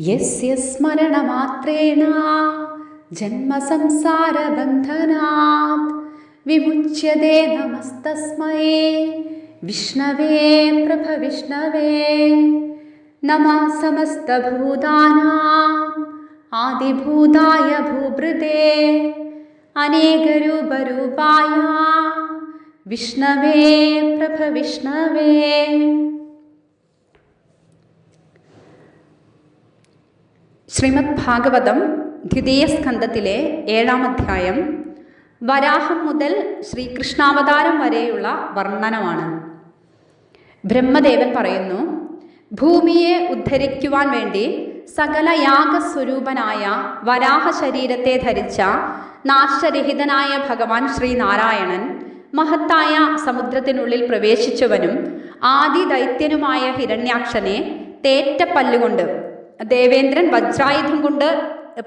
यस्य स्मरणमात्रेण जन्मसंसारबन्धनात् विमुच्यते नमस्तस्मै। विष्णवे प्रभविष्णवे। नमः समस्तभूतानाम् आदिभूताय भूभृते। अनेकरूपरूपाय विष्णवे प्रभविष्णवे। ശ്രീമദ് ഭാഗവതം ദ്വിതീയ സ്കന്ധത്തിലെ ഏഴാം അധ്യായം വരാഹം മുതൽ ശ്രീകൃഷ്ണാവതാരം വരെയുള്ള വർണനമാണ്. ബ്രഹ്മദേവൻ പറയുന്നു ഭൂമിയെ ഉദ്ധരിക്കുവാൻ വേണ്ടി സകല യാഗസ്വരൂപനായ വരാഹ ശരീരത്തെ ധരിച്ച നാശരഹിതനായ ഭഗവാൻ ശ്രീനാരായണൻ മഹത്തായ സമുദ്രത്തിനുള്ളിൽ പ്രവേശിച്ചവനും ആദി ദൈത്യനുമായ ഹിരണ്യാക്ഷനെ തേറ്റപ്പല്ലുകൊണ്ട് ദേവേന്ദ്രൻ വജ്രായുധം കൊണ്ട്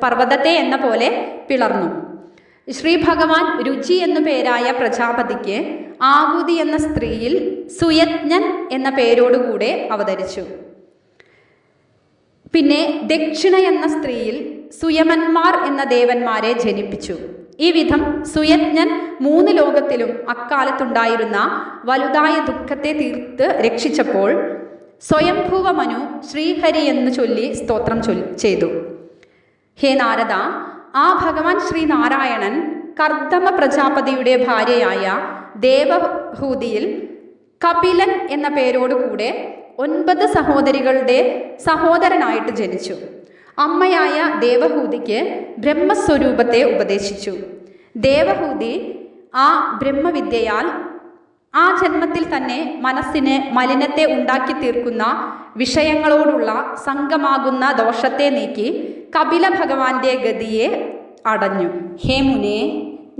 പർവതത്തെ എന്ന പോലെ പിളർന്നു. ശ്രീ ഭഗവാൻ രുചി എന്നു പേരായ പ്രജാപതിക്ക് ആകുതി എന്ന സ്ത്രീയിൽ സുയജ്ഞൻ എന്ന പേരോടുകൂടെ അവതരിച്ചു. പിന്നെ ദക്ഷിണ എന്ന സ്ത്രീയിൽ സുയമന്മാർ എന്ന ദേവന്മാരെ ജനിപ്പിച്ചു. ഈ വിധം സുയജ്ഞൻ മൂന്ന് ലോകത്തിലും അക്കാലത്തുണ്ടായിരുന്ന വലുതായ ദുഃഖത്തെ തീർത്ത് രക്ഷിച്ചപ്പോൾ സ്വയംഭൂവ മനു ശ്രീഹരി എന്ന് ചൊല്ലി സ്തോത്രം ചൊല്ലി ചെയ്തു. ഹേ നാരദ ആ ഭഗവാൻ ശ്രീനാരായണൻ കർദമ പ്രജാപതിയുടെ ഭാര്യയായ ദേവഹൂതിയിൽ കപിലൻ എന്ന പേരോടുകൂടെ ഒൻപത് സഹോദരികളുടെ സഹോദരനായിട്ട് ജനിച്ചു. അമ്മയായ ദേവഹൂതിക്ക് ബ്രഹ്മസ്വരൂപത്തെ ഉപദേശിച്ചു. ദേവഹൂതി ആ ബ്രഹ്മവിദ്യയാൽ ആ ജന്മത്തിൽ തന്നെ മനസ്സിന് മലിനത്തെ ഉണ്ടാക്കി തീർക്കുന്ന വിഷയങ്ങളോടുള്ള സംഘമാകുന്ന ദോഷത്തെ നീക്കി കപില ഭഗവാന്റെ ഗതിയെ അടഞ്ഞു. ഹേ മുനെ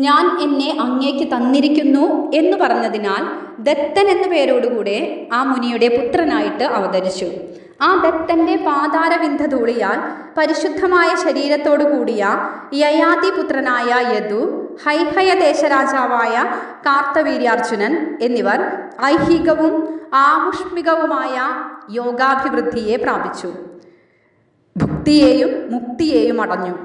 ഞാൻ എന്നെ അങ്ങേക്ക് തന്നിരിക്കുന്നു എന്ന് പറഞ്ഞതിനാൽ ദത്തൻ എന്ന പേരോടുകൂടെ ആ മുനിയുടെ പുത്രനായിട്ട് അവതരിച്ചു. ആ ദത്തന്റെ പാതാരവിന്ധ ധൂളിയാൽ പരിശുദ്ധമായ ശരീരത്തോടു കൂടിയ യയാതി പുത്രനായ യദു ഹൈഹയ ദേശരാജാവായ കാർത്തവീര്യാർജുനൻ എന്നിവർ ഐഹികവും ആമുഷ്മികവുമായ യോഗാഭിവൃദ്ധിയെ പ്രാപിച്ചു. ഭുക്തിയെയും മുക്തിയെയും അടഞ്ഞു.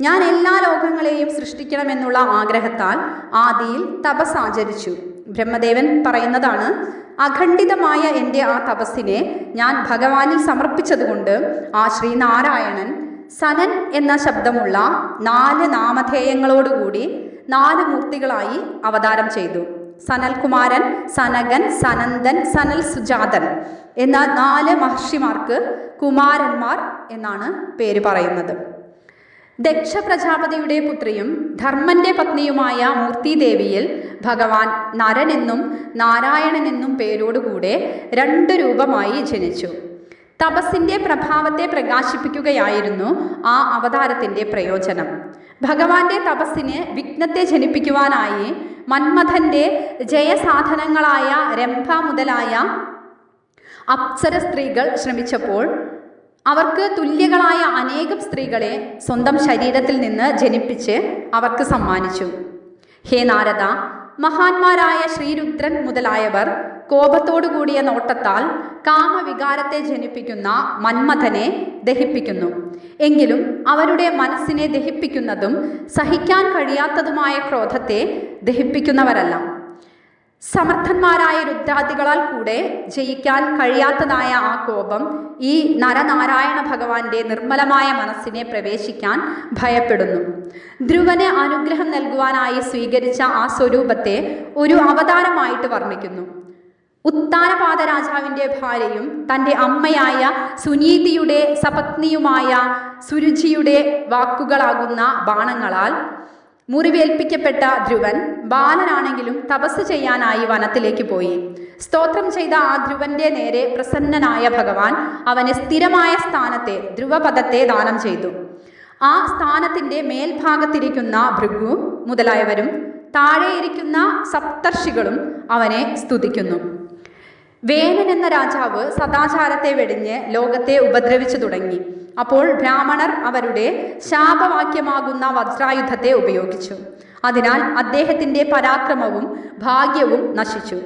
ഞാൻ എല്ലാ ലോകങ്ങളെയും സൃഷ്ടിക്കണമെന്നുള്ള ആഗ്രഹത്താൽ ആദിയിൽ തപസ് ആചരിച്ചു ബ്രഹ്മദേവൻ പറയുന്നതാണ് അഖണ്ഡിതമായ എന്റെ ആ തപസ്സിനെ ഞാൻ ഭഗവാനിൽ സമർപ്പിച്ചതുകൊണ്ട് ആ ശ്രീനാരായണൻ സനൻ എന്ന ശബ്ദമുള്ള നാല് നാമധേയങ്ങളോടുകൂടി നാല് മൂർത്തികളായി അവതാരം ചെയ്തു. സനൽകുമാരൻ സനകൻ സനന്ദൻ സനൽ സുജാതൻ എന്ന നാല് മഹർഷിമാർക്ക് കുമാരന്മാർ എന്നാണ് പേര് പറയുന്നത്. ദക്ഷ പ്രജാപതിയുടെ പുത്രിയും ധർമ്മന്റെ പത്നിയുമായ മൂർത്തിദേവിയിൽ ഭഗവാൻ നരനെന്നും നാരായണനെന്നും പേരോടുകൂടെ രണ്ട് രൂപമായി ജനിച്ചു. തപസ്സിന്റെ പ്രഭാവത്തെ പ്രകാശിപ്പിക്കുകയായിരുന്നു ആ അവതാരത്തിന്റെ പ്രയോജനം. ഭഗവാന്റെ തപസ്സിന് വിഘ്നത്തെ ജനിപ്പിക്കുവാനായി മന്മഥന്റെ ജയസാധനങ്ങളായ രംഭ മുതലായ അപ്സര സ്ത്രീകൾ ശ്രമിച്ചപ്പോൾ അവർക്ക് തുല്യകളായ അനേകം സ്ത്രീകളെ സ്വന്തം ശരീരത്തിൽ നിന്ന് ജനിപ്പിച്ച് അവർക്ക് സമ്മാനിച്ചു. ഹേ നാരദ മഹാന്മാരായ ശ്രീരുദ്രൻ മുതലായവർ കോപത്തോടു കൂടിയ നോട്ടത്താൽ കാമവികാരത്തെ ജനിപ്പിക്കുന്ന മന്മഥനെ ദഹിപ്പിക്കുന്നു. എങ്കിലും അവരുടെ മനസ്സിനെ ദഹിപ്പിക്കുന്നതും സഹിക്കാൻ കഴിയാത്തതുമായ ക്രോധത്തെ ദഹിപ്പിക്കുന്നവരല്ല. സമർത്ഥന്മാരായ രുദ്രാദികളാൽ കൂടെ ജയിക്കാൻ കഴിയാത്തതായ ആ കോപം ഈ നരനാരായണ ഭഗവാന്റെ നിർമ്മലമായ മനസ്സിനെ പ്രവേശിക്കാൻ ഭയപ്പെടുന്നു. ധ്രുവന് അനുഗ്രഹം നൽകുവാനായി സ്വീകരിച്ച ആ സ്വരൂപത്തെ ഒരു അവതാരമായിട്ട് വർണിക്കുന്നു. ഉത്താനപാത രാജാവിന്റെ ഭാര്യയും തന്റെ അമ്മയായ സുനീതിയുടെ സപത്നിയുമായ സുരുചിയുടെ വാക്കുകളാകുന്ന ബാണങ്ങളാൽ മുറിവേൽപ്പിക്കപ്പെട്ട ധ്രുവൻ ബാലനാണെങ്കിലും തപസ് ചെയ്യാനായി വനത്തിലേക്ക് പോയി. സ്തോത്രം ചെയ്ത ആ ധ്രുവന്റെ നേരെ പ്രസന്നനായ ഭഗവാൻ അവന് സ്ഥിരമായ സ്ഥാനത്തെ ധ്രുവപദത്തെ ദാനം ചെയ്തു. ആ സ്ഥാനത്തിന്റെ മേൽഭാഗത്തിരിക്കുന്ന ഭൃഗു മുതലായവരും താഴെയിരിക്കുന്ന സപ്തർഷികളും അവനെ സ്തുതിക്കുന്നു. വേനൻ എന്ന രാജാവ് സദാചാരത്തെ വെടിഞ്ഞ് ലോകത്തെ ഉപദ്രവിച്ചു തുടങ്ങി. അപ്പോൾ ബ്രാഹ്മണർ അവരുടെ ശാപവാക്യമാകുന്ന വജ്രായുധത്തെ ഉപയോഗിച്ചു. അതിനാൽ അദ്ദേഹത്തിന്റെ പരാക്രമവും ഭാഗ്യവും നശിച്ചു.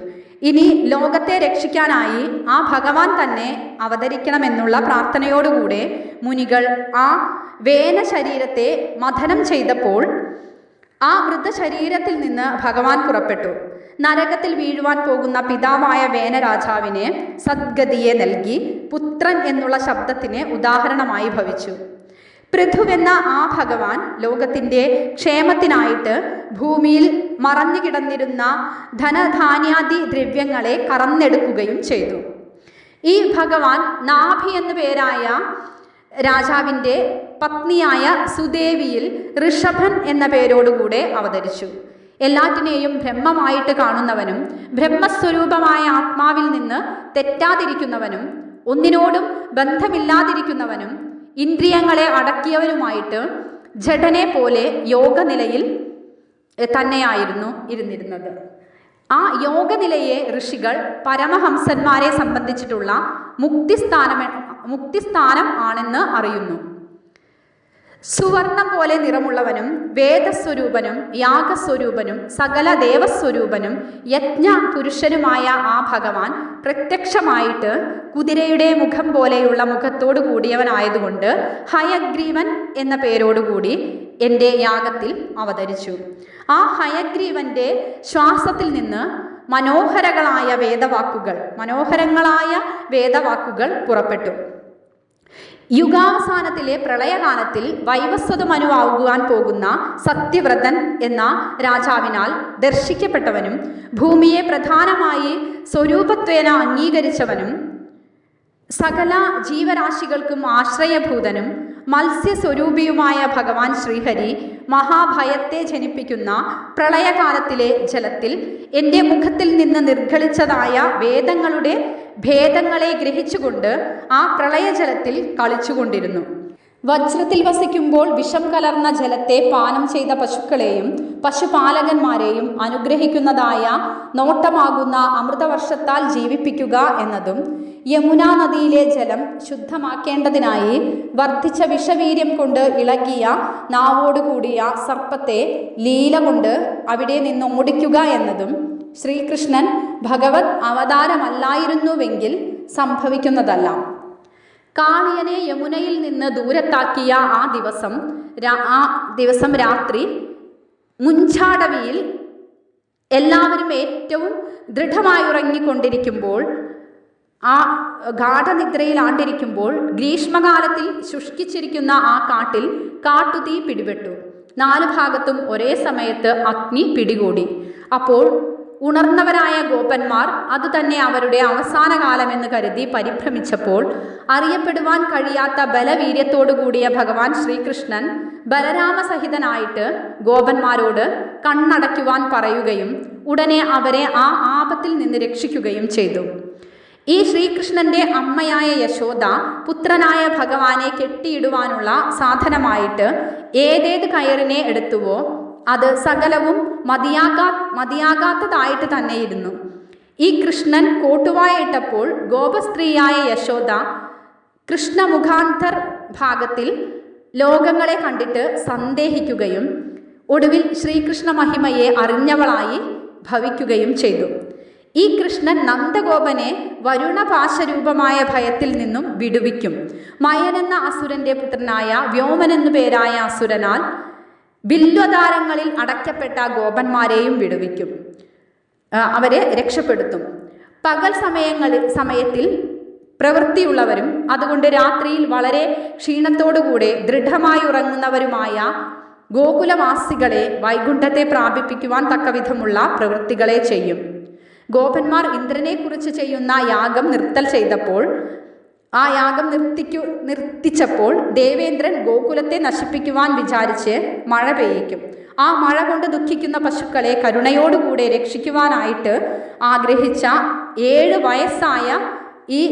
ഇനി ലോകത്തെ രക്ഷിക്കാനായി ആ ഭഗവാൻ തന്നെ അവതരിക്കണമെന്നുള്ള പ്രാർത്ഥനയോടുകൂടെ മുനികൾ ആ വേന ശരീരത്തെ മഥനം ചെയ്തപ്പോൾ ആ മൃതശരീരത്തിൽ നിന്ന് ഭഗവാൻ പുറപ്പെട്ടു. നരകത്തിൽ വീഴുവാൻ പോകുന്ന പിതാവായ വേനരാജാവിന് സദ്ഗതിയെ നൽകി പുത്രൻ എന്നുള്ള ശബ്ദത്തിന് ഉദാഹരണമായി ഭവിച്ചു. പൃഥുവെന്ന ആ ഭഗവാൻ ലോകത്തിന്റെ ക്ഷേമത്തിനായിട്ട് ഭൂമിയിൽ മറഞ്ഞു കിടന്നിരുന്ന ധനധാന്യാദി ദ്രവ്യങ്ങളെ കറന്നെടുക്കുകയും ചെയ്തു. ഈ ഭഗവാൻ നാഭി എന്നു പേരായ രാജാവിന്റെ പത്നിയായ സുദേവിയിൽ ഋഷഭൻ എന്ന പേരോടുകൂടെ അവതരിച്ചു. എല്ലാറ്റിനെയും ബ്രഹ്മമായിട്ട് കാണുന്നവനും ബ്രഹ്മസ്വരൂപമായ ആത്മാവിൽ നിന്ന് തെറ്റാതിരിക്കുന്നവനും ഒന്നിനോടും ബന്ധമില്ലാതിരിക്കുന്നവനും ഇന്ദ്രിയങ്ങളെ അടക്കിയവനുമായിട്ട് ജഡനെ പോലെ യോഗനിലയിൽ തന്നെയായിരുന്നു ഇരുന്നിരുന്നത്. ആ യോഗനിലയെ ഋഷികൾ പരമഹംസന്മാരെ സംബന്ധിച്ചിട്ടുള്ള മുക്തിസ്ഥാനം മുക്തിസ്ഥാനം ആണെന്ന് അറിയുന്നു. സുവർണം പോലെ നിറമുള്ളവനും വേദസ്വരൂപനും യാഗസ്വരൂപനും സകല ദേവസ്വരൂപനും യജ്ഞ പുരുഷനുമായ ആ ഭഗവാൻ പ്രത്യക്ഷമായിട്ട് കുതിരയുടെ മുഖം പോലെയുള്ള മുഖത്തോടു കൂടിയവനായതുകൊണ്ട് ഹയഗ്രീവൻ എന്ന പേരോടുകൂടി എന്റെ യാഗത്തിൽ അവതരിച്ചു. ആ ഹയഗ്രീവന്റെ ശ്വാസത്തിൽ നിന്ന് മനോഹരങ്ങളായ വേദവാക്കുകൾ മനോഹരങ്ങളായ വേദവാക്കുകൾ പുറപ്പെട്ടു. യുഗാവസാനത്തിലെ പ്രളയകാലത്തിൽ വൈവസ്വത മനുവാകുവാൻ പോകുന്ന സത്യവ്രതൻ എന്ന രാജാവിനാൽ ദർശിക്കപ്പെട്ടവനും ഭൂമിയെ പ്രധാനമായി സ്വരൂപത്വേന അംഗീകരിച്ചവനും സകല ജീവരാശികൾക്കും ആശ്രയഭൂതനും മത്സ്യസ്വരൂപിയുമായ ഭഗവാൻ ശ്രീഹരി മഹാഭയത്തെ ജനിപ്പിക്കുന്ന പ്രളയകാലത്തിലെ ജലത്തിൽ എന്റെ മുഖത്തിൽ നിന്ന് നിർഗളിച്ചതായ വേദങ്ങളുടെ ഭേദങ്ങളെ ഗ്രഹിച്ചുകൊണ്ട് ആ പ്രളയജലത്തിൽ കളിച്ചുകൊണ്ടിരുന്നു. വജ്രത്തിൽ വസിക്കുമ്പോൾ വിഷം കലർന്ന ജലത്തെ പാനം ചെയ്ത പശുക്കളെയും പശുപാലകന്മാരെയും അനുഗ്രഹിക്കുന്നതായ നോട്ടമാകുന്ന അമൃതവർഷത്താൽ ജീവിപ്പിക്കുക എന്നതും യമുനാ നദിയിലെ ജലം ശുദ്ധമാക്കേണ്ടതിനായി വർദ്ധിച്ച വിഷവീര്യം കൊണ്ട് ഇളകിയ നാവോടുകൂടിയ സർപ്പത്തെ ലീല കൊണ്ട് അവിടെ നിന്ന് ഓടിക്കുക എന്നതും ശ്രീകൃഷ്ണൻ ഭഗവത് അവതാരമല്ലായിരുന്നുവെങ്കിൽ സംഭവിക്കുന്നതല്ല. കാളിയനെ യമുനയിൽ നിന്ന് ദൂരത്താക്കിയ ആ ദിവസം ആ ദിവസം രാത്രി മുൻചാടവിയിൽ എല്ലാവരും ഏറ്റവും ദൃഢമായി ഉറങ്ങിക്കൊണ്ടിരിക്കുമ്പോൾ ആ ഗാഠനിദ്രയിൽ ആണ്ടിരിക്കുമ്പോൾ ഗ്രീഷ്മകാലത്തിൽ ശുഷ്കിച്ചിരിക്കുന്ന ആ കാട്ടിൽ കാട്ടുതീ പിടിപെട്ടു. നാല് ഭാഗത്തും ഒരേ സമയത്ത് അഗ്നി പിടികൂടി. അപ്പോൾ ഉണർന്നവരായ ഗോപന്മാർ അതുതന്നെ അവരുടെ അവസാന കാലമെന്ന് കരുതി പരിഭ്രമിച്ചപ്പോൾ അറിയപ്പെടുവാൻ കഴിയാത്ത ബലവീര്യത്തോടു കൂടിയ ഭഗവാൻ ശ്രീകൃഷ്ണൻ ബലരാമസഹിതനായിട്ട് ഗോപന്മാരോട് കണ്ണടയ്ക്കുവാൻ പറയുകയും ഉടനെ അവരെ ആ ആപത്തിൽ നിന്ന് രക്ഷിക്കുകയും ചെയ്തു. ഈ ശ്രീകൃഷ്ണന്റെ അമ്മയായ യശോദ പുത്രനായ ഭഗവാനെ കെട്ടിയിടുവാനുള്ള സാധനമായിട്ട് ഏതേത് കയറിനെ എടുത്തുവോ അത് സകലവും മതിയാകാ മതിയാകാത്തതായിട്ട് തന്നെയിരുന്നു. ഈ കൃഷ്ണൻ കോട്ടുവായിട്ടപ്പോൾ ഗോപസ്ത്രീയായ യശോദ കൃഷ്ണമുഖാന്തർ ഭാഗത്തിൽ ലോകങ്ങളെ കണ്ടിട്ട് സന്ദേഹിക്കുകയും ഒടുവിൽ ശ്രീകൃഷ്ണ മഹിമയെ അറിഞ്ഞവളായി ഭവിക്കുകയും ചെയ്തു. ഈ കൃഷ്ണൻ നന്ദഗോപനെ വരുണപാശരൂപമായ ഭയത്തിൽ നിന്നും വിടുവിക്കും. മയനെന്ന അസുരന്റെ പുത്രനായ വ്യോമനെന്നു പേരായ അസുരനാൽ ബില്വതാരങ്ങളിൽ അടയ്ക്കപ്പെട്ട ഗോപന്മാരെയും വിടുവിക്കും. അവരെ രക്ഷപ്പെടുത്തും. പകൽ സമയങ്ങളിൽ സമയത്തിൽ പ്രവൃത്തിയുള്ളവരും അതുകൊണ്ട് രാത്രിയിൽ വളരെ ക്ഷീണത്തോടുകൂടെ ദൃഢമായി ഉറങ്ങുന്നവരുമായ ഗോകുലവാസികളെ വൈകുണ്ഠത്തെ പ്രാപിപ്പിക്കുവാൻ തക്കവിധമുള്ള പ്രവൃത്തികളെ ചെയ്യും. ഗോപന്മാർ ഇന്ദ്രനെക്കുറിച്ച് ചെയ്യുന്ന യാഗം നിർത്തൽ ചെയ്തപ്പോൾ ആ യാഗം നിർത്തിക്കു നിർത്തിച്ചപ്പോൾ ദേവേന്ദ്രൻ ഗോകുലത്തെ നശിപ്പിക്കുവാൻ വിചാരിച്ച് മഴ പെയ്യിക്കും. ആ മഴ കൊണ്ട് ദുഃഖിക്കുന്ന പശുക്കളെ കരുണയോടുകൂടെ രക്ഷിക്കുവാനായിട്ട് ആഗ്രഹിച്ച ഏഴ് വയസ്സായ ഈ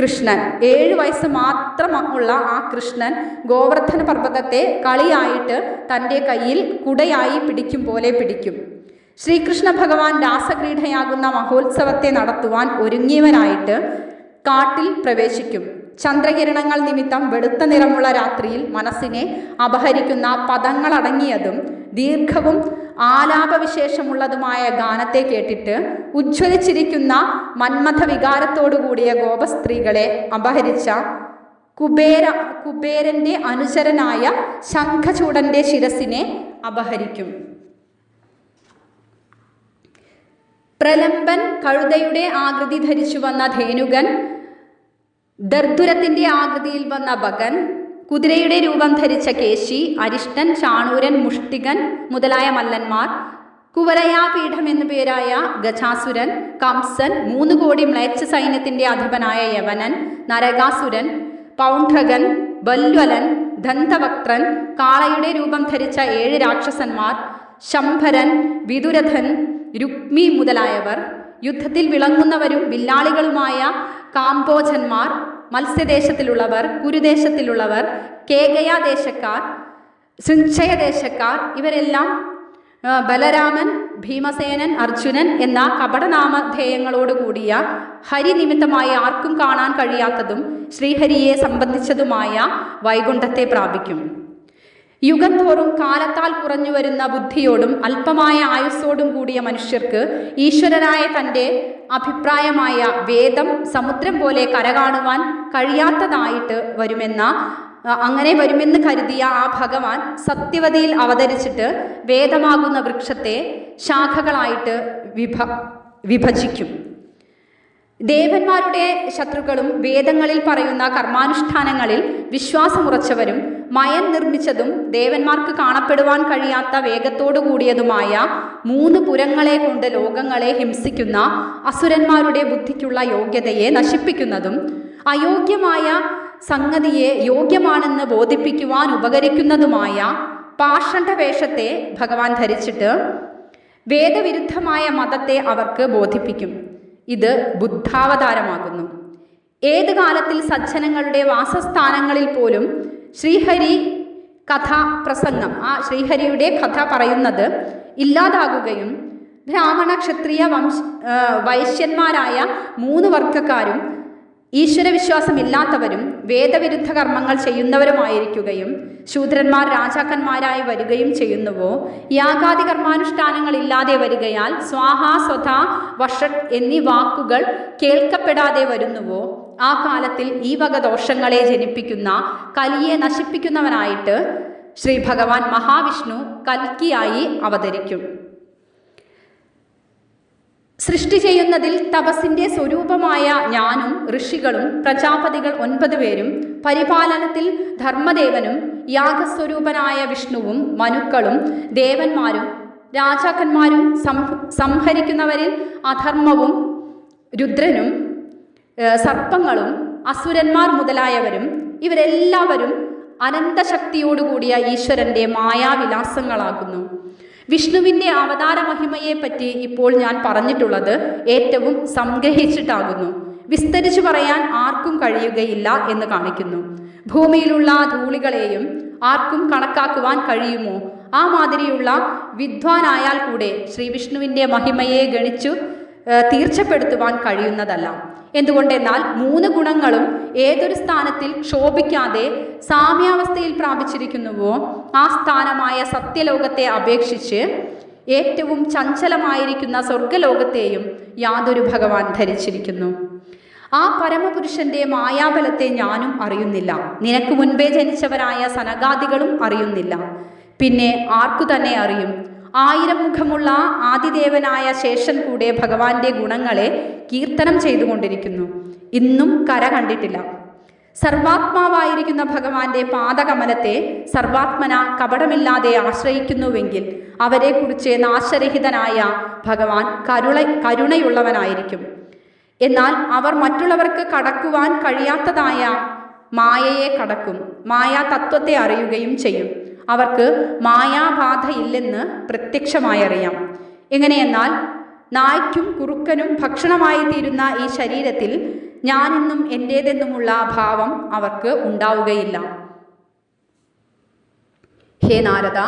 കൃഷ്ണൻ ഏഴ് വയസ്സ് മാത്രമുള്ള ആ കൃഷ്ണൻ ഗോവർദ്ധന പർവതത്തെ കളിയായിട്ട് തന്റെ കയ്യിൽ കുടയായി പിടിക്കും പോലെ പിടിക്കും. ശ്രീകൃഷ്ണ ഭഗവാൻ രാസക്രീഡയാകുന്ന മഹോത്സവത്തെ നടത്തുവാൻ ഒരുങ്ങിയവനായിട്ട് കാട്ടിൽ പ്രവേശിക്കും. ചന്ദ്രകിരണങ്ങൾ നിമിത്തം വെളുത്ത നിറമുള്ള രാത്രിയിൽ മനസ്സിനെ അപഹരിക്കുന്ന പദങ്ങളടങ്ങിയതും ദീർഘവും ആലാപവിശേഷമുള്ളതുമായ ഗാനത്തെ കേട്ടിട്ട് ഉജ്ജ്വലിച്ചിരിക്കുന്ന മന്മഥ വികാരത്തോടുകൂടിയ ഗോപസ്ത്രീകളെ അപഹരിച്ച കുബേര കുബേരന്റെ അനുചരനായ ശംഖചൂടന്റെ ശിരസിനെ അപഹരിക്കും. പ്രലംബൻ കഴുതയുടെ ആകൃതി ധരിച്ചു വന്ന ധേനുകൻ ദർദുരത്തിന്റെ ആകൃതിയിൽ വന്ന ഭഗൻ കുതിരയുടെ രൂപം ധരിച്ച കേശി അരിഷ്ടൻ ചാണൂരൻ മുഷ്ടികൻ മുതലായ മല്ലന്മാർ കുവലയാപീഠം എന്നു പേരായ ഗജാസുരൻ കംസൻ മൂന്ന് കോടി മ്ലേച്ഛ സൈന്യത്തിന്റെ അധിപനായ യവനൻ നരകാസുരൻ പൗണ്ഡ്രകൻ ബല്വലൻ ദന്തവക്ത്രൻ കാളയുടെ രൂപം ധരിച്ച ഏഴ് രാക്ഷസന്മാർ ശംഭരൻ വിതുരഥൻ രുക്മി മുതലായവർ യുദ്ധത്തിൽ വിളങ്ങുന്നവരും വില്ലാളികളുമായ കാംബോജന്മാർ മത്സ്യദേശത്തിലുള്ളവർ കുരുദേശത്തിലുള്ളവർ കേകയ ദേശക്കാർ ശൃംക്ഷയ ദേശക്കാർ ഇവരെല്ലാം ബലരാമൻ ഭീമസേനൻ അർജുനൻ എന്ന കപടനാമധേയങ്ങളോട് കൂടിയ ഹരി നിമിത്തമായി ആർക്കും കാണാൻ കഴിയാത്തതും ശ്രീഹരിയെ സംബന്ധിച്ചതുമായ വൈകുണ്ഠത്തെ പ്രാപിക്കും. യുഗം തോറും കാലത്താൽ കുറഞ്ഞു വരുന്ന ബുദ്ധിയോടും അല്പമായ ആയുസ്സോടും കൂടിയ മനുഷ്യർക്ക് ഈശ്വരനായ തന്റെ അഭിപ്രായമായ വേദം സമുദ്രം പോലെ കരകാണുവാൻ കഴിയാത്തതായിട്ട് വരുമെന്ന അങ്ങനെ വരുമെന്ന് കരുതിയ ആ ഭഗവാൻ സത്യവതിയിൽ അവതരിച്ചിട്ട് വേദമാകുന്ന വൃക്ഷത്തെ ശാഖകളായിട്ട് വിഭ വിഭജിക്കും. ദേവന്മാരുടെ ശത്രുക്കളും വേദങ്ങളിൽ പറയുന്ന കർമാനുഷ്ഠാനങ്ങളിൽ വിശ്വാസമുറച്ചവരും മയം നിർമ്മിച്ചതും ദേവന്മാർക്ക് കാണപ്പെടുവാൻ കഴിയാത്ത വേഗത്തോടു കൂടിയതുമായ മൂന്ന് പുരങ്ങളെ കൊണ്ട് ലോകങ്ങളെ ഹിംസിക്കുന്ന അസുരന്മാരുടെ ബുദ്ധിക്കുള്ള യോഗ്യതയെ നശിപ്പിക്കുന്നതും അയോഗ്യമായ സംഗതിയെ യോഗ്യമാണെന്ന് ബോധിപ്പിക്കുവാൻ ഉപകരിക്കുന്നതുമായ പാഷണ്ഡ വേഷത്തെ ഭഗവാൻ ധരിച്ചിട്ട് വേദവിരുദ്ധമായ മതത്തെ അവർക്ക് ബോധിപ്പിക്കും. ഇത് ബുദ്ധാവതാരമാകുന്നു ഏത് കാലത്തിൽ സജ്ജനങ്ങളുടെ വാസസ്ഥാനങ്ങളിൽ പോലും ശ്രീഹരി കഥ പ്രസംഗം ആ ശ്രീഹരിയുടെ കഥ പറയുന്നത് ഇല്ലാതാകുകയും ബ്രാഹ്മണ ക്ഷത്രിയ വംശ വൈശ്യന്മാരായ മൂന്ന് വർഗക്കാരും ഈശ്വരവിശ്വാസമില്ലാത്തവരും വേദവിരുദ്ധ കർമ്മങ്ങൾ ചെയ്യുന്നവരുമായിരിക്കുകയും ശൂദ്രന്മാർ രാജാക്കന്മാരായി വരികയും ചെയ്യുന്നുവോ? യാഗാദി കർമാനുഷ്ഠാനങ്ങൾ ഇല്ലാതെ വരികയാൽ സ്വാഹ സ്വധ വഷട്ട് എന്നീ വാക്കുകൾ കേൾക്കപ്പെടാതെ വരുന്നുവോ? ആ കാലത്തിൽ ഈ വക ദോഷങ്ങളെ ജനിപ്പിക്കുന്ന കലിയെ നശിപ്പിക്കുന്നവനായിട്ട് ശ്രീ ഭഗവാൻ മഹാവിഷ്ണു കൽക്കിയായി അവതരിക്കും. സൃഷ്ടി ചെയ്യുന്നതിൽ തപസ്സിന്റെ സ്വരൂപമായ ഞാനും ഋഷികളും പ്രജാപതികൾ ഒൻപത് പേരും പരിപാലനത്തിൽ ധർമ്മദേവനും യാഗസ്വരൂപനായ വിഷ്ണുവും മനുക്കളും ദേവന്മാരും രാജാക്കന്മാരും സംഹരിക്കുന്നവരിൽ അധർമ്മവും രുദ്രനും സർപ്പങ്ങളും അസുരന്മാർ മുതലായവരും ഇവരെല്ലാവരും അനന്തശക്തിയോടുകൂടിയ ഈശ്വരന്റെ മായാവിലാസങ്ങളാകുന്നു. വിഷ്ണുവിന്റെ അവതാര മഹിമയെപ്പറ്റി ഇപ്പോൾ ഞാൻ പറഞ്ഞിട്ടുള്ളത് ഏറ്റവും സംഗ്രഹിച്ചിട്ടാകുന്നു. വിസ്തരിച്ചു പറയാൻ ആർക്കും കഴിയുകയില്ല എന്ന് കാണിക്കുന്നു. ഭൂമിയിലുള്ള ധൂളികളെയും ആർക്കും കണക്കാക്കുവാൻ കഴിയുമോ? ആ മാതിരിയുള്ള വിദ്വാനായാൽ കൂടെ ശ്രീ വിഷ്ണുവിന്റെ മഹിമയെ ഗണിച്ചു തീർച്ചപ്പെടുത്തുവാൻ കഴിയുന്നതല്ല. എന്തുകൊണ്ടെന്നാൽ മൂന്ന് ഗുണങ്ങളും ഏതൊരു സ്ഥാനത്തിൽ ക്ഷോഭിക്കാതെ സാമ്യാവസ്ഥയിൽ പ്രാപിച്ചിരിക്കുന്നുവോ ആ സ്ഥാനമായ സത്യലോകത്തെ അപേക്ഷിച്ച് ഏറ്റവും ചഞ്ചലമായിരിക്കുന്ന സ്വർഗലോകത്തെയും യാതൊരു ഭഗവാൻ ധരിച്ചിരിക്കുന്നു. ആ പരമപുരുഷന്റെ മായാബലത്തെ ഞാനും അറിയുന്നില്ല. നിനക്ക് മുൻപേ ജനിച്ചവരായ സനകാദികളും അറിയുന്നില്ല. പിന്നെ ആർക്കു തന്നെ അറിയും? ആയിരം മുഖമുള്ള ആദിദേവനായ ശേഷൻ കൂടെ ഭഗവാന്റെ ഗുണങ്ങളെ കീർത്തനം ചെയ്തുകൊണ്ടിരിക്കുന്നു. ഇന്നും കര കണ്ടിട്ടില്ല. സർവാത്മാവായിരിക്കുന്ന ഭഗവാന്റെ പാദകമലത്തെ സർവാത്മന കപടമില്ലാതെ ആശ്രയിക്കുന്നുവെങ്കിൽ അവരെക്കുറിച്ച് നാശരഹിതനായ ഭഗവാൻ കരുണ കരുണയുള്ളവനായിരിക്കും. എന്നാൽ അവർ മറ്റുള്ളവർക്ക് കടക്കുവാൻ കഴിയാത്തതായ മായയെ കടക്കും മായാ തത്വത്തെ അറിയുകയും ചെയ്യും. അവർക്ക് മായാബാധയില്ലെന്ന് പ്രത്യക്ഷമായി അറിയാം എങ്ങനെയെന്നാൽ നായ്ക്കും കുറുക്കനും ഭക്ഷണമായി തീരുന്ന ഈ ശരീരത്തിൽ ഞാനെന്നും എന്റേതെന്നുമുള്ള ഭാവം അവർക്ക് ഉണ്ടാവുകയില്ല. ഹേ നാരദ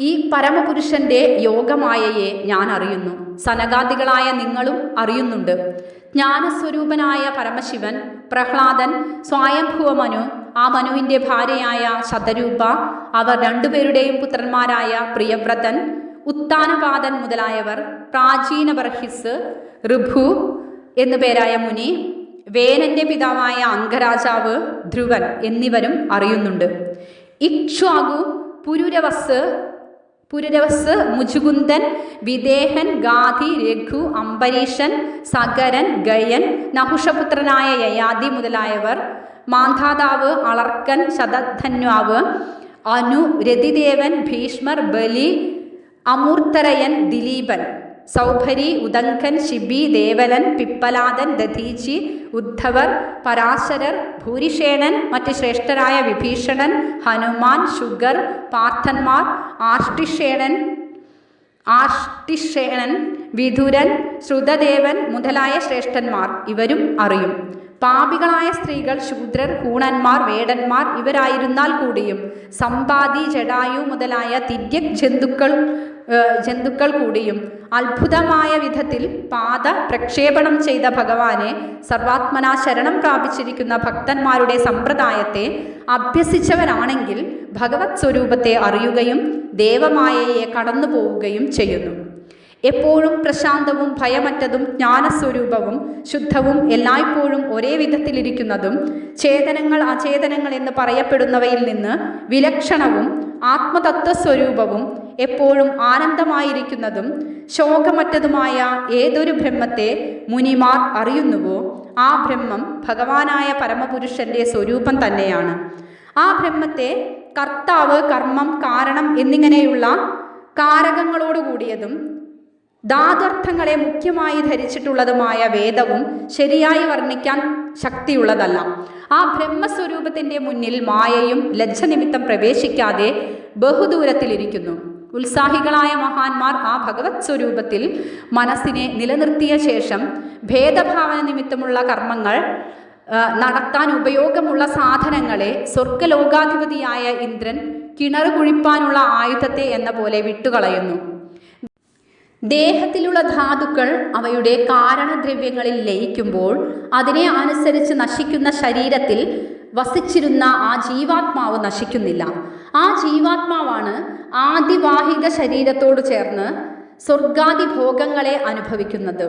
ഈ പരമപുരുഷന്റെ യോഗമായയെ ഞാൻ അറിയുന്നു സനകാദികളായ നിങ്ങളും അറിയുന്നുണ്ട്. ജ്ഞാനസ്വരൂപനായ പരമശിവൻ പ്രഹ്ലാദൻ സ്വയംഭുവ മനു ആ മനുവിന്റെ ഭാര്യയായ ശതരൂപ അവർ രണ്ടുപേരുടെയും പുത്രന്മാരായ പ്രിയവ്രതൻ ഉത്താനപാദൻ മുതലായവർ പ്രാചീന ബർഹിസ് ഋഭു എന്നുപേരായ മുനി വേനന്റെ പിതാവായ അംഗരാജാവ് ധ്രുവൻ എന്നിവരും അറിയുന്നുണ്ട്. ഇക്ഷാഗു പുരുരവസ് പുരരവസ് മുജുകുന്ദൻ വിദേഹൻ ഗാധി രഘു അംബരീഷൻ സകരൻ ഗയൻ നഹുഷപുത്രനായ യയാദി മുതലായവർ മാന്ധാതാവ് അളർക്കൻ ശതധന്വാവ് അനു രതിദേവൻ ഭീഷ്മർ ബലി അമൂർത്തരയൻ ദിലീപൻ. സൗഭരി ഉദങ്കൻ ശിബി ദേവലൻ പിപ്പലാദൻ ദധീചി ഉദ്ധവർ പരാശരർ ഭൂരിഷേണൻ മറ്റ് ശ്രേഷ്ഠരായ വിഭീഷണൻ ഹനുമാൻ ശുഗർ പാർത്ഥന്മാർ ആഷ്ടിഷേണൻ ആഷ്ടിഷേണൻ വിധുരൻ ശ്രുതദേവൻ മുതലായ ശ്രേഷ്ഠന്മാർ ഇവരും അറിയും. പാപികളായ സ്ത്രീകൾ ശൂദ്രർ കൂണന്മാർ വേടന്മാർ ഇവരായിരുന്നാൽ കൂടിയും സമ്പാദി ജഡായു മുതലായ തിര്യക് ജന്തുക്കൾ ജന്തുക്കൾ കൂടിയും അത്ഭുതമായ വിധത്തിൽ പാത പ്രക്ഷേപണം ചെയ്ത ഭഗവാനെ സർവാത്മനാ ശരണം പ്രാപിച്ചിരിക്കുന്ന ഭക്തന്മാരുടെ സമ്പ്രദായത്തെ അഭ്യസിച്ചവരാണെങ്കിൽ ഭഗവത് സ്വരൂപത്തെ അറിയുകയും ദേവമായയെ കടന്നു പോവുകയും ചെയ്യുന്നു. എപ്പോഴും പ്രശാന്തവും ഭയമറ്റതും ജ്ഞാനസ്വരൂപവും ശുദ്ധവും എല്ലായ്പ്പോഴും ഒരേ വിധത്തിലിരിക്കുന്നതും ചേതനങ്ങൾ അചേതനങ്ങൾ എന്ന് പറയപ്പെടുന്നവയിൽ നിന്ന് വിലക്ഷണവും ആത്മതത്വസ്വരൂപവും എപ്പോഴും ആനന്ദമായിരിക്കുന്നതും ശോകമറ്റതുമായ ഏതൊരു ബ്രഹ്മത്തെ മുനിമാർ അറിയുന്നുവോ ആ ബ്രഹ്മം ഭഗവാനായ പരമപുരുഷന്റെ സ്വരൂപം തന്നെയാണ്. ആ ബ്രഹ്മത്തെ കർത്താവ് കർമ്മം കാരണം എന്നിങ്ങനെയുള്ള കാരകങ്ങളോടുകൂടിയതും ധാതർത്ഥങ്ങളെ മുഖ്യമായി ധരിച്ചിട്ടുള്ളതുമായ വേദവും ശരിയായി വർണിക്കാൻ ശക്തിയുള്ളതല്ല. ആ ബ്രഹ്മസ്വരൂപത്തിന്റെ മുന്നിൽ മായയും ലജ്ജ നിമിത്തം പ്രവേശിക്കാതെ ബഹുദൂരത്തിലിരിക്കുന്നു. ഉത്സാഹികളായ മഹാന്മാർ ആ ഭഗവത് സ്വരൂപത്തിൽ മനസ്സിനെ നിലനിർത്തിയ ശേഷം ഭേദഭാവന നിമിത്തമുള്ള കർമ്മങ്ങൾ നടത്താൻ ഉപയോഗമുള്ള സാധനങ്ങളെ സ്വർഗലോകാധിപതിയായ ഇന്ദ്രൻ കിണർ കുഴിപ്പാനുള്ള ആയുധത്തെ എന്ന പോലെ വിട്ടുകളയുന്നു. ദേഹത്തിലുള്ള ധാതുക്കൾ അവയുടെ കാരണദ്രവ്യങ്ങളിൽ ലയിക്കുമ്പോൾ അതിനെ അനുസരിച്ച് നശിക്കുന്ന ശരീരത്തിൽ വസിച്ചിരുന്ന ആ ജീവാത്മാവ് നശിക്കുന്നില്ല. ആ ജീവാത്മാവാണ് ആദിവാഹിക ശരീരത്തോട് ചേർന്ന് സ്വർഗാദി ഭോഗങ്ങളെ അനുഭവിക്കുന്നത്.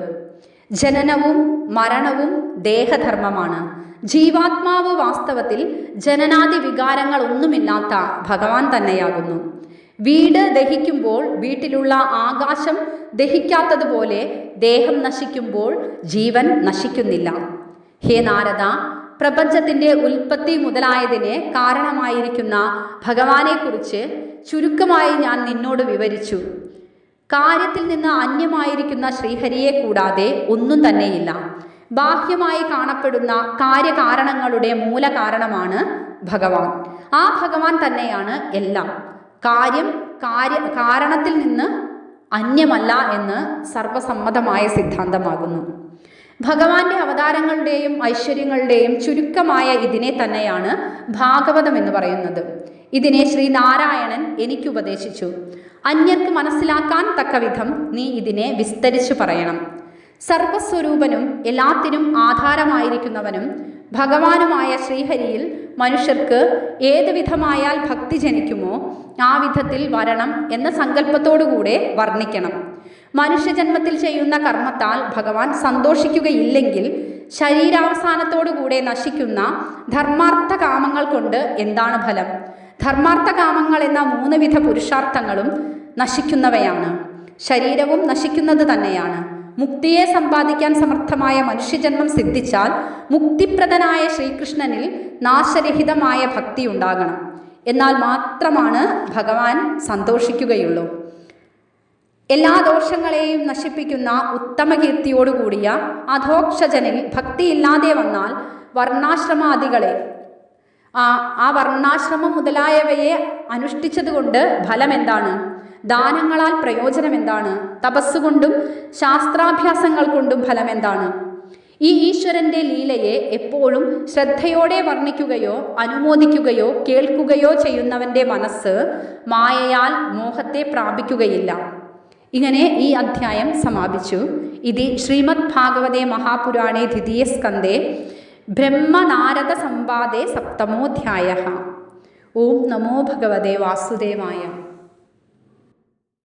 ജനനവും മരണവും ദേഹധർമ്മമാണ്. ജീവാത്മാവ് വാസ്തവത്തിൽ ജനനാദി വികാരങ്ങൾ ഒന്നുമില്ലാത്ത ഭഗവാൻ തന്നെയാകുന്നു. വീട് ദഹിക്കുമ്പോൾ വീട്ടിലുള്ള ആകാശം ദഹിക്കാത്തതുപോലെ ദേഹം നശിക്കുമ്പോൾ ജീവൻ നശിക്കുന്നില്ല. ഹേ നാരദ പ്രപഞ്ചത്തിന്റെ ഉൽപ്പത്തി മുതലായതിനെ കാരണമായിരിക്കുന്ന ഭഗവാനെക്കുറിച്ച് ചുരുക്കമായി ഞാൻ നിന്നോട് വിവരിച്ചു. കാര്യത്തിൽ നിന്ന് അന്യമായിരിക്കുന്ന ശ്രീഹരിയെ കൂടാതെ ഒന്നും തന്നെയില്ല. ബാഹ്യമായി കാണപ്പെടുന്ന കാര്യകാരണങ്ങളുടെ മൂലകാരണമാണ് ഭഗവാൻ. ആ ഭഗവാൻ തന്നെയാണ് എല്ലാം. കാര്യം കാര്യ കാരണത്തിൽ നിന്ന് അന്യമല്ല എന്ന് സർവസമ്മതമായ സിദ്ധാന്തമാകുന്നു. ഭഗവാന്റെ അവതാരങ്ങളുടെയും ഐശ്വര്യങ്ങളുടെയും ചുരുക്കമായ ഇതിനെ തന്നെയാണ് ഭാഗവതം എന്ന് പറയുന്നത്. ഇതിനെ ശ്രീ നാരായണൻ എനിക്ക് ഉപദേശിച്ചു അന്യർക്ക് മനസ്സിലാക്കാൻ തക്കവിധം നീ ഇതിനെ വിസ്തരിച്ചു പറയണം. സർവസ്വരൂപനും എല്ലാത്തിനും ആധാരമായിരിക്കുന്നവനും ഭഗവാനുമായ ശ്രീഹരിയിൽ മനുഷ്യർക്ക് ഏത് വിധമായാൽ ഭക്തി ജനിക്കുമോ ആ വിധത്തിൽ വരണം എന്ന സങ്കല്പത്തോടുകൂടെ വർണിക്കണം. മനുഷ്യജന്മത്തിൽ ചെയ്യുന്ന കർമ്മത്താൽ ഭഗവാൻ സന്തോഷിക്കുകയില്ലെങ്കിൽ ശരീരാവസാനത്തോടുകൂടെ നശിക്കുന്ന ധർമാർത്ഥ കാമങ്ങൾ കൊണ്ട് എന്താണ് ഫലം? ധർമാർത്ഥ കാമങ്ങൾ എന്ന മൂന്ന് വിധ പുരുഷാർത്ഥങ്ങളും നശിക്കുന്നവയാണ്. ശരീരവും നശിക്കുന്നത് തന്നെയാണ്. മുക്തിയെ സമ്പാദിക്കാൻ സമർത്ഥമായ മനുഷ്യജന്മം സിദ്ധിച്ചാൽ മുക്തിപ്രദനായ ശ്രീകൃഷ്ണനിൽ നാശരഹിതമായ ഭക്തി ഉണ്ടാകണം. എന്നാൽ മാത്രമാണ് ഭഗവാൻ സന്തോഷിക്കുകയുള്ളൂ. എല്ലാ ദോഷങ്ങളെയും നശിപ്പിക്കുന്ന ഉത്തമകീർത്തിയോടുകൂടിയ അധോക്ഷജനിൽ ഭക്തിയില്ലാതെ വന്നാൽ വർണാശ്രമാദികളെ ആ ആ വർണാശ്രമം മുതലായവയെ അനുഷ്ഠിച്ചതുകൊണ്ട് ഫലം എന്താണ് ദാനങ്ങളാൽ പ്രയോജനം എന്താണ് തപസ്സുകൊണ്ടും ശാസ്ത്രാഭ്യാസങ്ങൾ കൊണ്ടും ഫലം എന്താണ് ഈ ഈശ്വരന്റെ ലീലയെ എപ്പോഴും ശ്രദ്ധയോടെ വർണിക്കുകയോ അനുമോദിക്കുകയോ കേൾക്കുകയോ ചെയ്യുന്നവന്റെ മനസ്സ് മായയാൽ മോഹത്തെ പ്രാപിക്കുകയില്ല. ഇങ്ങനെ ഈ അധ്യായം സമാപിച്ചു. ഇതി ശ്രീമദ് ഭാഗവതേ മഹാപുരാണേ ദ്വിതീയസ്കന്ധേ ബ്രഹ്മനാരദ സംവാദേ സപ്തമോധ്യായ. ഓം നമോ ഭഗവതേ വാസുദേവായ.